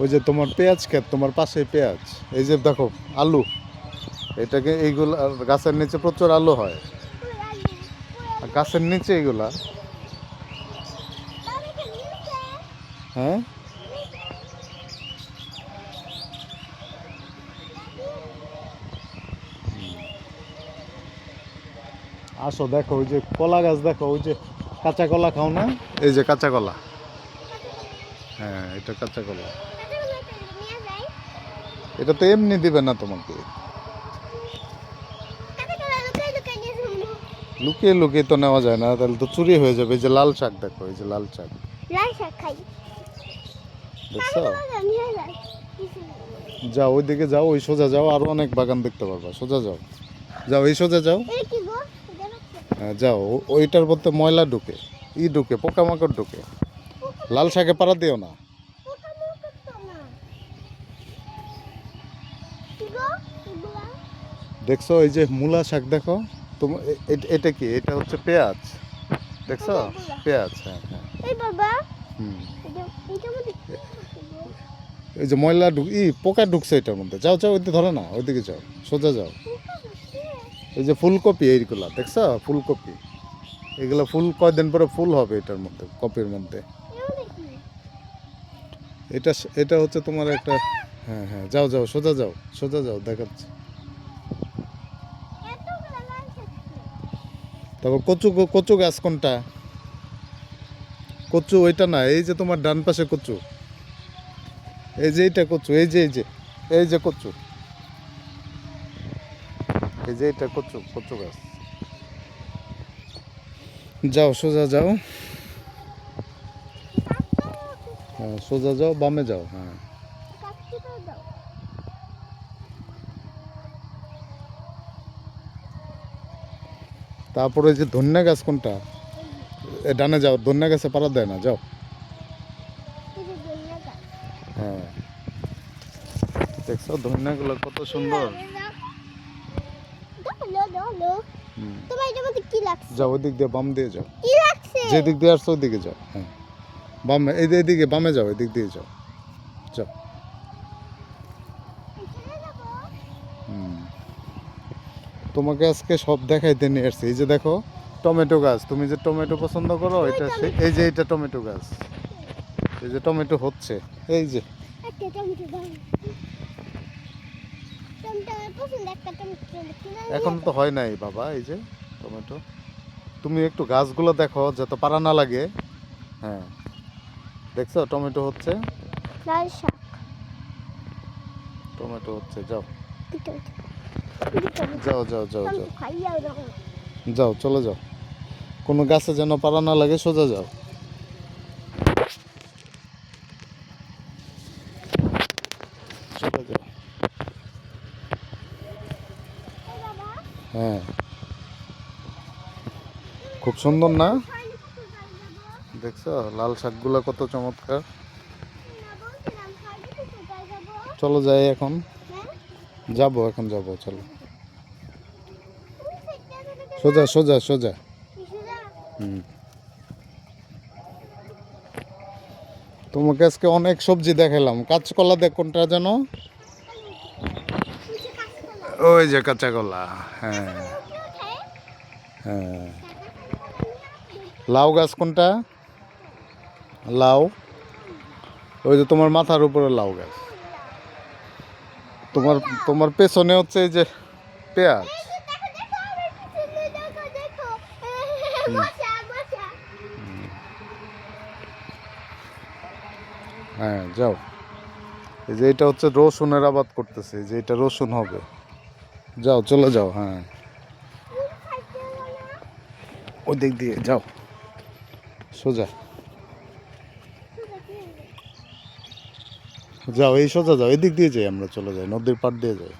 ওই যে তোমার পেঁয়াজ ক্ষেত, তোমার পাশে পেঁয়াজ। এই যে দেখো, আলু। এটাকে এইগুলো গাছের নিচে প্রচুর আলু হয়। গাছের নিচে এইগুলা। হ্যাঁ? আসো, দেখো, ওই যে কলা গাছ, দেখো, ওই যে কাঁচা কলা খাও না? এই যে কাঁচা কলা। হ্যাঁ এটা কাঁচা কলা। এটা তো এমনি দিবে না তোমাকে। লুকিয়ে লুকিয়ে তো নেওয়া যায় না তাহলে তো চুরি হয়ে যাবে। এই যে লাল শাক দেখো এই যে লাল শাক। লাল শাক খাই। দেখছ? যাও ওইদিকে যাও ওই সোজা যাও আরও অনেক বাগান দেখতে পারবা। সোজা যাও। যাও এই সোজা যাও। এটা কি গো? হ্যাঁ যাও ওইটার মধ্যে ময়লা ঢুকে। ই ঢুকে পোকামাকড় ঢুকে। লাল শাকে পাড়া দিও না পোকামাকড় তো না কি গো এগুলা দেখছ এই যে মূলা শাক দেখো? তোমার এটা কি? এটা হচ্ছে পেঁয়াজ। দেখছ? পেঁয়াজ হ্যাঁ হ্যাঁ। এই যে ময়লা ঢুক ই পোকা ঢুকছে এটার মধ্যে। যাও যাও ওইদিকে ধরে না ওইদিকে যাও সোজা যাও। এই যে ফুলকপি এইগুলা দেখছ? ফুলকপি। এগুলো ফুল কয়দিন পরে ফুল হবে এটার মধ্যে কপির মধ্যে? এটা এটা হচ্ছে তোমার একটা হ্যাঁ হ্যাঁ যাও যাও সোজা যাও সোজা যাও দেখাচ্ছি? তারপর কচু কচু গাছ কোনটা? কচু ওইটা না এই যে তোমার ডান পাশে কচু। এই যে এইটা কচু এই যে এই যে এই যে কচু। এই যে এইটা কচু কচু গাছ। যাও সোজা যাও। হ্যাঁ সোজা যাও বামে যাও হ্যাঁ। তারপরে যে ধন্যা গাছ কোনটা? এ ডানে যাও ধন্যা গাছে পাড়া দেয় না যাও। হ্যাঁ। দেখছ ধন্যাগুলো কত সুন্দর। লাগছে? যাও ওই দিক দিয়ে বাম দিয়ে যাও। কি লাগছে? যে দিক দিয়ে আসছো ওই দিকে যাও হ্যাঁ। বামে এই এদিকে বামে যাও এদিক দিয়ে যাও। যাও এখানে যাব? হুম। তোমাকে আজকে সব দেখাইতে নিয়ে আসছি। এই যে দেখো টমেটো গাছ। তুমি যে টমেটো পছন্দ করো এটা এই যে এটা টমেটো গাছ। এই যে টমেটো হচ্ছে। এই যে। এখন তো হয় নাই বাবা এই যে টমেটো। তুমি একটু গাছগুলো দেখো যাতে পারা না লাগে। হ্যাঁ। দেখছ টমেটো হচ্ছে? টমেটো হচ্ছে যাও। যাও যাও যাও যাও। যাও চলে যাও কোনো গাছে যেন পারা না লাগে সোজা যাও সোজা যাও হ্যাঁ খুব সুন্দর না। দেখছ লাল শাকগুলো কত চমৎকার। চলো যাই এখন? যাব, এখন যাব, চলো। সোজা সোজা সোজা। হুম। তোমাকে আজকে অনেক সবজি দেখালাম। কাঁচকলা দেখ কোনটা যেন। ওই যে কাঁচা কলা হ্যাঁ। হ্যাঁ। লাউ গাছ কোনটা? লাউ। ওই যে তোমার মাথার উপরে লাউ গাছ। তোমার তোমার পেছনে হচ্ছে এই যে পেঁয়াজ। হ্যাঁ যাও এই যে এটা হচ্ছে রসুনের আবাদ করতেছে যে এটা রসুন হবে যাও, চলে যাও হ্যাঁ? ওই দিক দিয়ে, যাও সোজা যাও এই সোজা যাও এদিক দিয়ে যাই আমরা চলে যাই নদীর পাড় দিয়ে যাই।